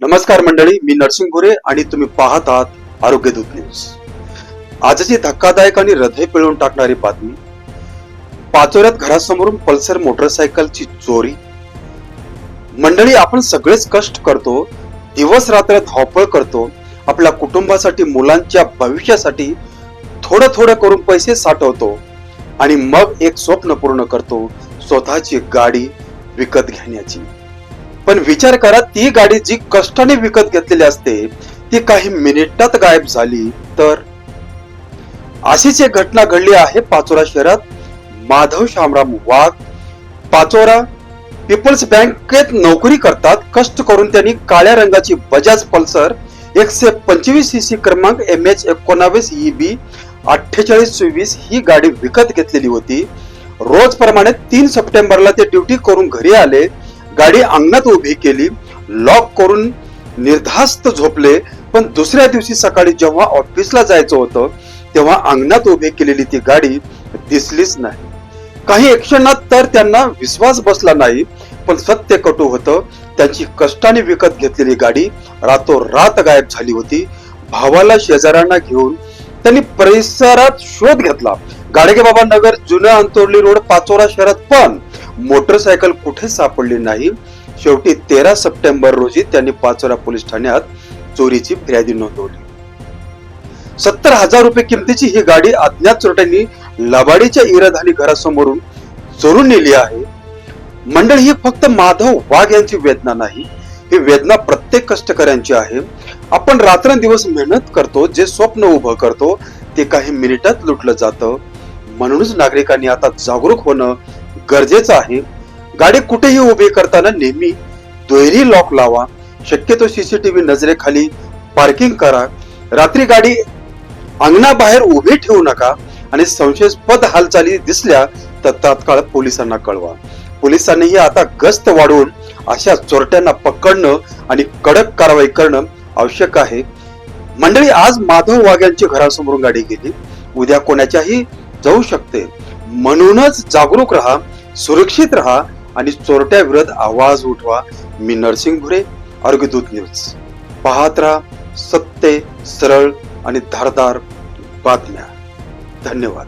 नमस्कार मंडळी मी नरसिंग गोरे आणि तुम्ही पाहत आहात आरोग्य दूत न्यूज. आजची धक्कादायक आणि हृदय पिळवून टाकणारी बातमी पाचोऱ्यात घरासमोरून पल्सर मोटरसायकलची चोरी. मंडळी आपण सगळेच कष्ट करतो दिवस रात्र धावपळ करतो आपल्या कुटुंबासाठी मुलांच्या भविष्यासाठी थोडं थोडं करून पैसे साठवतो आणि मग एक स्वप्न पूर्ण करतो स्वतःची गाडी विकत घेण्याची. पण विचार करा ती गाडी जी कष्टाने विकत घेतलेली असते ती काही मिनिटात गायब झाली. तर अशीच एक घटना घडली आहे पाचोरा शहरात. माधव शामराम वाघ पाचोरा पीपल्स बँकेत नोकरी करतात. कष्ट करून त्यांनी काळ्या रंगाची बजाज पल्सर एकशे पंचवीस सी सी क्रमांक एम एच एकोणावीस ई बी अठ्ठेचाळीस चोवीस ही गाडी विकत घेतलेली होती. रोजप्रमाणे तीन सप्टेंबरला ते ड्युटी करून घरी आले. गाडी अंगणात उभी केली लॉक करून निर्धास्त झोपले. पण दुसऱ्या दिवशी सकाळी जेव्हा ऑफिसला जायचं होतं तेव्हा अंगणात उभी केलेली ती गाडी दिसलीच नाही. काही क्षणात तर त्यांना विश्वास बसला नाही पण सत्य कटू होतं. त्यांची कष्टाने विकत घेतलेली गाडी रातोरात गायब झाली होती. भावाला शेजाऱ्यांना घेऊन त्यांनी परिसरात शोध घेतला. गाडगे बाबा नगर जुन्या अंतोर्ली रोड पाचोरा शहरात पण मोटरसायकल कुठे सापडली नाही. शेवटी तेरा सप्टेंबर रोजी त्यांनी पाचोरा पोलीस ठाण्यात चोरीची फिर्यादी नोंदवली. सत्तर हजार रुपये किमतीची ही गाडी अज्ञात चोरट्यांनी लबाडीच्या इराधानी घरासमोरून चोरून नेली आहे. मंडळ ही फक्त माधव वाघ यांची वेदना नाही ही वेदना प्रत्येक कष्टकऱ्यांची आहे. आपण रात्रंदिवस मेहनत करतो जे स्वप्न उभं करतो ते काही मिनिटात लुटलं जातं. म्हणूनच नागरिकांनी आता जागरूक होणं गरजेचं आहे. गाडी कुठेही उभी करताना नेहमी दुहेरी लॉक लावा. शक्यतो सीसीटीव्ही नजरेखाली पार्किंग करा. रात्री गाडी अंगणाबाहेर उभी ठेवू नका आणि संशयास्पद हालचाली दिसल्या तर तात्काळ पोलिसांना कळवा. पोलिसांनीही आता गस्त वाढवून अशा चोरट्यांना पकडणं आणि कडक कारवाई करणं आवश्यक आहे. मंडळी आज माधव वाघ यांची घरासमोरून गाडी गेली. उद्या कोणाच्याही जाऊ शकते. म्हणूनच जागरूक राहा. सुरक्षित राहा आणि चोरट्या विरोध आवाज उठवा. मी नरसिंग भुरे अर्घदूत न्यूज. पाहत राहा सत्य सरळ आणि धारदार बातम्या. धन्यवाद.